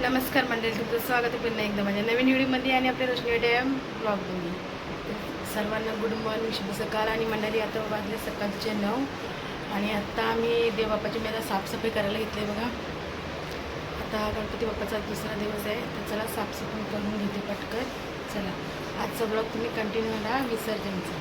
नमस्कार मंडळी तुमचं स्वागत आहे पुन्हा एकदा माझ्या नवीन व्हिडिओमध्ये आणि आपल्या रोशनी डॅम ब्लॉगमध्ये सर्वांना गुड मॉर्निंग शुभ सकाळ आणि मंडळी आता वाजले सकाळचे नऊ आणि आत्ता आम्ही देवबापाची मेला साफसफाई करायला घेतली बघा. आता हा गणपती बाप्पाचा दुसरा दिवस आहे तर चला साफसफाई करून घेते पटकन. चला आजचा ब्लॉग तुम्ही कंटिन्यू करा विसर्जनचा.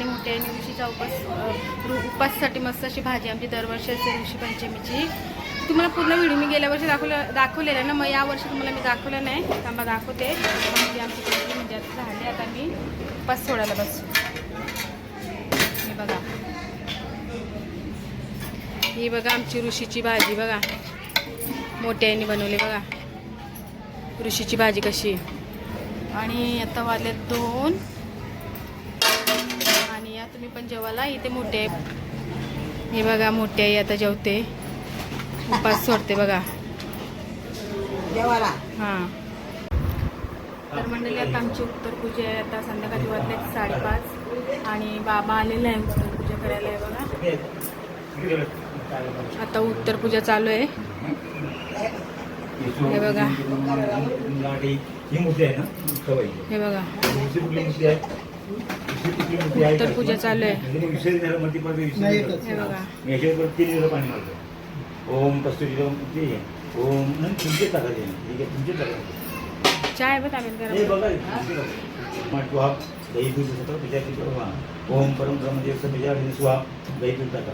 आणि मोठ्या दिवशीचा ऋषीचा उपवास मस्त अशी भाजी आमची दरवर्षी असते ऋषी पंचमीची. तुम्हाला पूर्ण व्हिडिओ मी गेल्या वर्षी दाखवलं दाखवलेलं ना मग या वर्षी तुम्हाला मी दाखवलं नाही. थांबा दाखवते. म्हणजे आमची भाजी म्हणजे आता झाली. आता मी उपास सोडायला बसू. हे बघा. ही बघा आमची ऋषीची भाजी बघा. मोठ्याने बनवली बघा. ऋषीची भाजी कशी. आणि आता वाले दोन. तुम्ही पण जेवायला. इथे मोठे आहे हे बघा मोठे आहे आता जेवते. उपास सोडते बघा. जेवाला हां. तर मंडळी आता आमची उत्तर पूजा आहे. आता संध्याकाळी वाजले साडेपाच. आणि बाबा आलेला आहे उत्तर पूजा करायला आहे बघा. आता उत्तर पूजा चालू आहे. हे बघा. ही हे बघा. पूजा चालू आहे. म्हणजे. हे पाणी ओम कस्तुरी ओम नाही तुमचे चाय बघ हे बघा दही दूध होतं त्याच्या तिकडं वा ओम समेजा आणि सुहा दही दूध टाका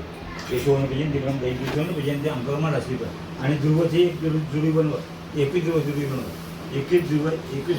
यशोवन भजन तिकडं दही दूध भजन ते राशी कर आणि ध्रुवची एक जुडी जुडी बनव. एकवीस ध्रुव जुडी बनव. एकवीस ध्रुव एकवीस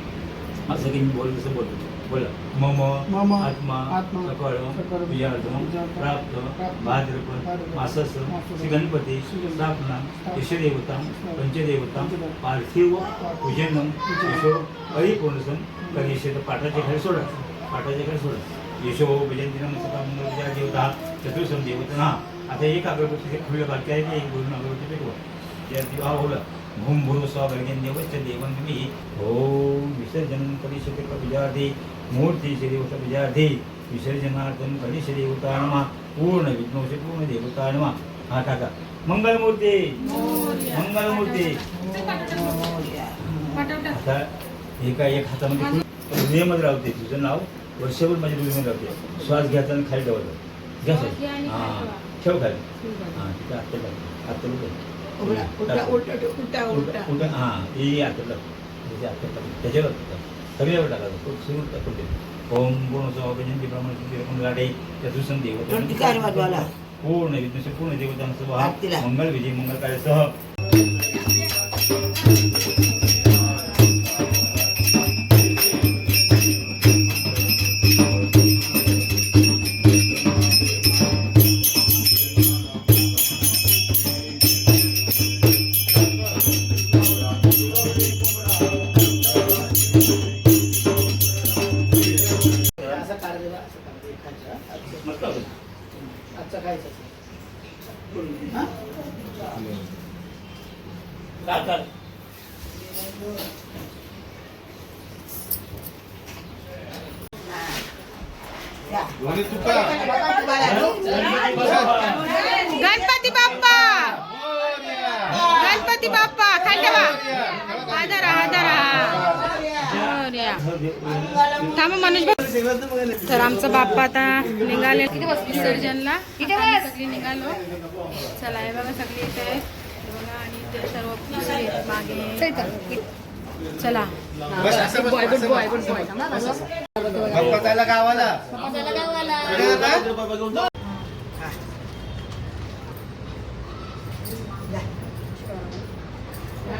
असं की मी बोल कसं बोलतो. बोला. मम आत्मा सकळ सकळ तुझ्यार्थम प्राप्त भाद्रपद मासस श्री गणपती स्थापना यशदेवता पंचदेवता पार्थिव पूजनम यशो परिपूर्णसम करिष्यत पाठाचे खेळ सोडा. पाठाचे खेळ सोडा. यशो नमस्कार मंगल देवता चतुर्थम देवता हा. आता एक अगरबत्ती खुलं बाकी आहे की एक बोलून अगरबत्ती पेटवा. त्या दिवा बोला. भूम भूर्व स्वागर्गन देवश्च देवं तुम्ही ओम विसर्जन करिष्यते कपिजाधी मूर्ती श्रीदेवता विजयाधी विसर्जनार्थम कलिशदेवता नमा पूर्ण विघ्नोषे पूर्ण देवता नमा हा टाका मंगलमूर्ती! मंगलमूर्ती आता एका एक हातामध्ये हृदयामध्ये राहते तुझं नाव? वर्षभर माझ्या हृदयामध्ये राहते श्वास घ्यायचा आणि खाली ठेवायचं घ्या साहेब हां ठेव खाली. हां तिथं आत्ता आत्ता उलटा हां हे टाक त्याच्या टाक त्याच्यावर सगळ्यावर टाकायचं तो सुरू टाक कुठे? ओम पूर्ण सभापती प्रमाणे गाडे चतुसं देवता पूर्ण विद्युत पूर्ण देवतांसह मंगल विजय मंगल कार्यासह गणपती बाप्पा खाली ठेवा. आधारा आधारा थांबा मनोज. तर आमचा बाप्पा आता निघाले. विसर्जनला. आता आम्ही सगळी निघालो. चला हे बघा सगळी इथे. हे बघा आणि ते सर्व मागे. चला. बस असं बस, असं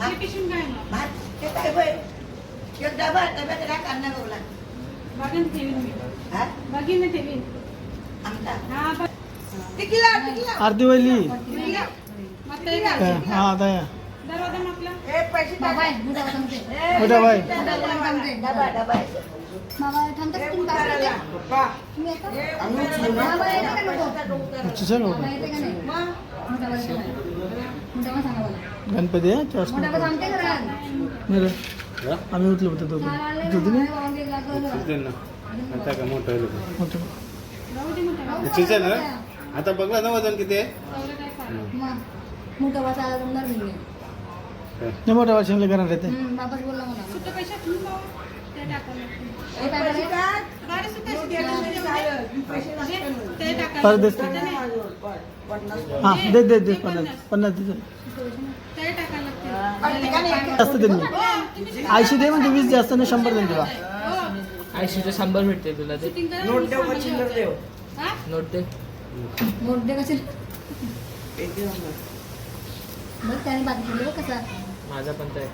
पुढे आता? काय? नको बस ही पिशवी काय मग बघीन ठेवीन मी. बघीन ठेवीन हा बघ. आरती वहिली मग ते काय? हा आता या. दरवाजा म्हटलं मोठा भाई चल बाबा. गणपती आहे चॉस नाही रे. आम्ही उठलो होतो दोघं. तुम्ही? आता का मोठं आहे लोक. चिंचन ना? आता बघला ना वजन किती आहे? चौघं काय सांग. मोठा वाचा जमणार नाही. नाही मोठ्या वर्षांना करणार आहे ते. बोलला मला. हे काय करायचं? परत देतो. हा दे दे दे पन्नास. पन्नास. दे ते टाकायला लागतील. जास्त दे मी ऐंशी दे म्हणजे वीस जास्त नाही शंभर दे तुला. ऐंशीचे शंभर भेटते तुला ते करा, मी सांगितलं. हा? नोट दे मोठे कसे मग त्याने बाकी कसा माझा पण तर आहे.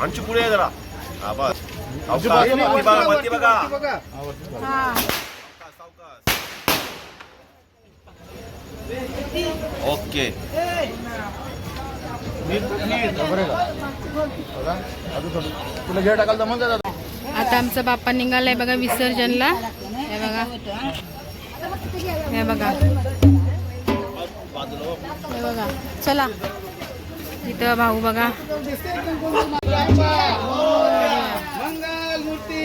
आमची पुढे जरा. बघा, वरती बघा. ओके तुला टाकाल आता. आमचा बाप्पा निघालाय बघा विसर्जनला. हे बघा. हे बघा. हे बघा. चला. इथं भाऊ बघा. मंगल मूर्ती.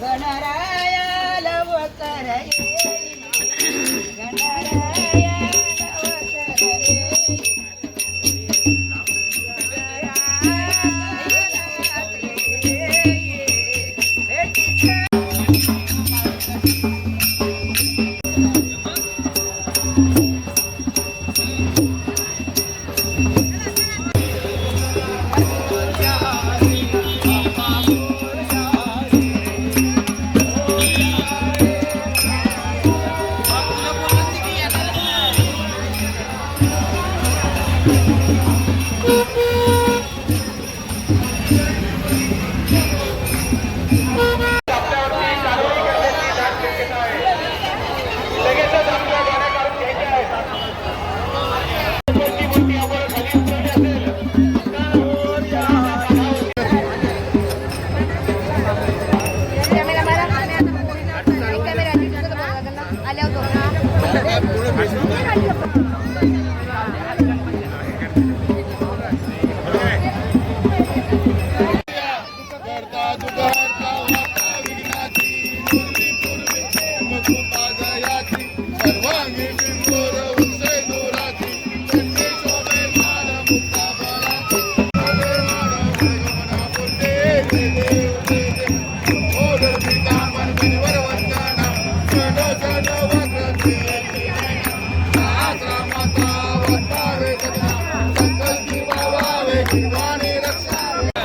गणराया लवकर गणराया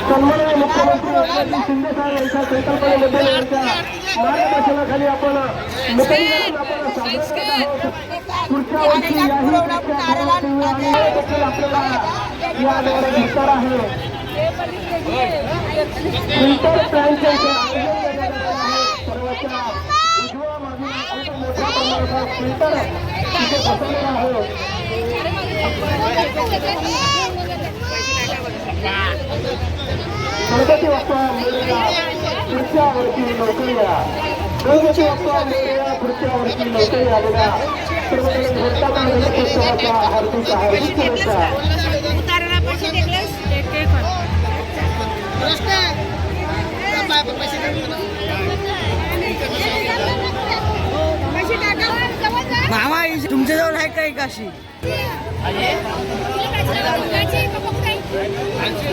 सन्मान्य मुख्यमंत्री एकनाथ शिंदे साहेब यांच्या संकल्पनेबद्दल यांच्या मार्गदर्शनाखाली आपण पुढच्या वर्षी याही आपल्याला भेटणार आहे. मोठ्या प्रमाणात फिल्टर तिथे बसवलेला आहे. सर्वजण हार्दिक हार्दिक शुभेच्छा मामा तुमच्याजवळ आहे काही काशी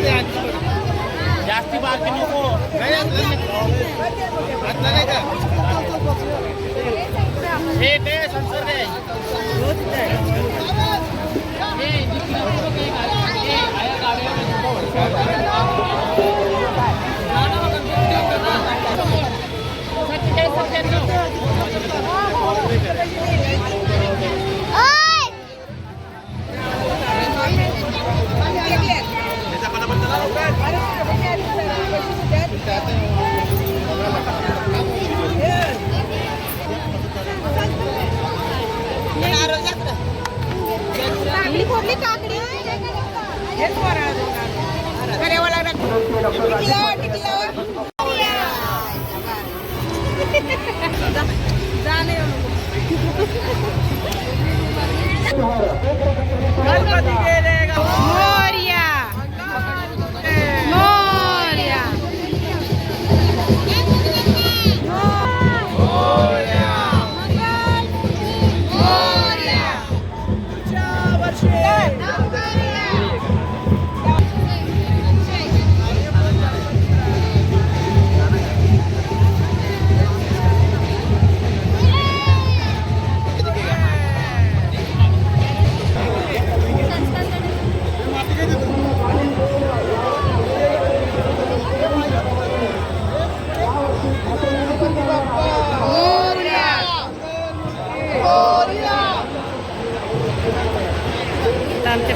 जास्ती बाकी नको घातला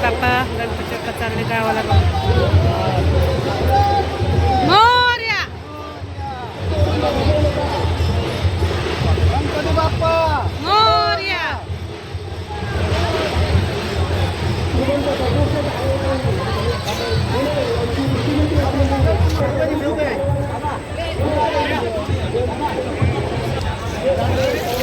बाप्पा गणपती बाप्पा चालले गावाला बघ मोरया मोरया चला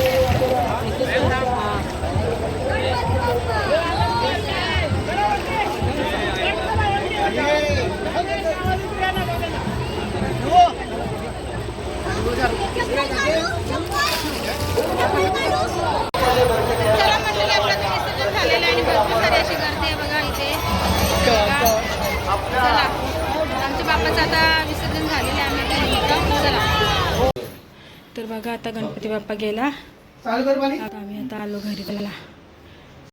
आता गणपती बाप्पा गेला. आम्ही आता आलो घरी. त्याला